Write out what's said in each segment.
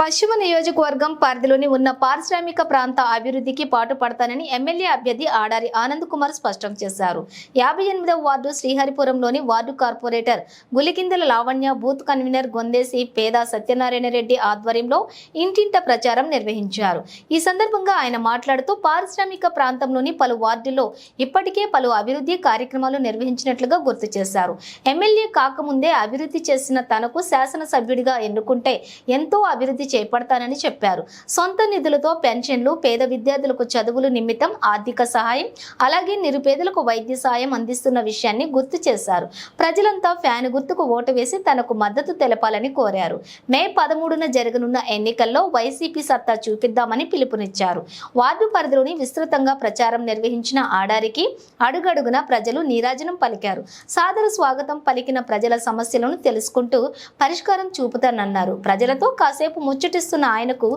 పశ్చిమ నియోజకవర్గం పరిధిలోని ఉన్న పారిశ్రామిక ప్రాంత అభివృద్ధికి పాటుపడతానని ఎమ్మెల్యే అభ్యర్థి ఆడారి ఆనంద్ కుమార్ స్పష్టం చేశారు. యాభై ఎనిమిదవ ward శ్రీహరిపురంలోని ward corporator Gulikindala Lavanya booth convener Gondesi Peda Satyanarayana Reddy ఆధ్వర్యంలో ఇంటింట ప్రచారం నిర్వహించారు. ఈ సందర్భంగా ఆయన మాట్లాడుతూ పారిశ్రామిక ప్రాంతంలోని పలు వార్డుల్లో ఇప్పటికే పలు అభివృద్ధి కార్యక్రమాలు నిర్వహించినట్లుగా గుర్తు చేశారు. ఎమ్మెల్యే కాకముందే అభివృద్ధి చేసిన తనకు శాసనసభ్యుడిగా ఎన్నుకుంటే ఎంతో అభివృద్ధి చేపడతానని చెప్పారు. సొంత నిధులతో పెన్షన్లు పేద విద్యార్థులకు చదువులు నిమిత్తం ఆర్థిక సహాయం అలాగే నిరుపేదలకు వైద్య సాయం అందిస్తున్న విషయాన్ని గుర్తు చేశారు. ప్రజలంతా ఫ్యాన్ గుర్తుకు ఓటు వేసి తనకు మద్దతు తెలపాలని కోరారు. మే పదమూడున జరగనున్న ఎన్నికల్లో వైసీపీ సత్తా చూపిద్దామని పిలుపునిచ్చారు. వార్డు పరిధిలోని విస్తృతంగా ప్రచారం నిర్వహించిన ఆడారికి అడుగడుగున ప్రజలు నీరాజనం పలికారు. సాదర స్వాగతం పలికిన ప్రజల సమస్యలను తెలుసుకుంటూ పరిష్కారం చూపుతానన్నారు. ప్రజలతో కాసేపు ముచ్చటిస్తున్న ఆయనకు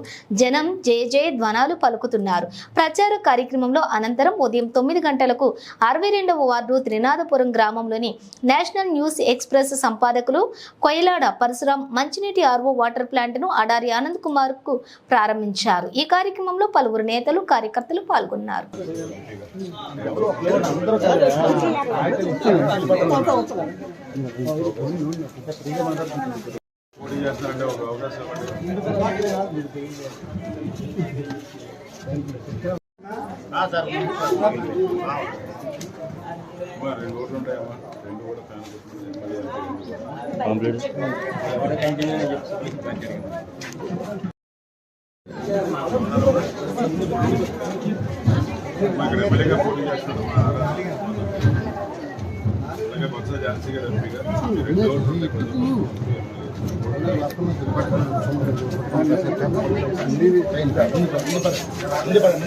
జనం జే జే ధ్వనాలు పలుకుతున్నారు. ప్రచార కార్యక్రమంలో అనంతరం ఉదయం తొమ్మిది గంటలకు అరవై రెండవ వార్డు త్రినాథపురం గ్రామంలోని నేషనల్ న్యూస్ ఎక్స్ప్రెస్ సంపాదకులు కొయిలాడ పరశురాం మంచినీటి ఆర్వో వాటర్ ప్లాంట్ను అడారి ఆనంద్ కుమార్కు ప్రారంభించారు. ఈ కార్యక్రమంలో పలువురు నేతలు కార్యకర్తలు పాల్గొన్నారు. చేస్తారంటే ఒక అవకాశం రెండు ఓట్లు ఉంటాయమ్మా. రెండు కూడా ఫ్యాన్ గుర్తు. మళ్ళీ అమ్మా, ఇక్కడ ఎమ్మెల్యేగా పోటీ అలాగే బొత్స ఝాన్సీ గారు ఎంపీగా రెండు రెండు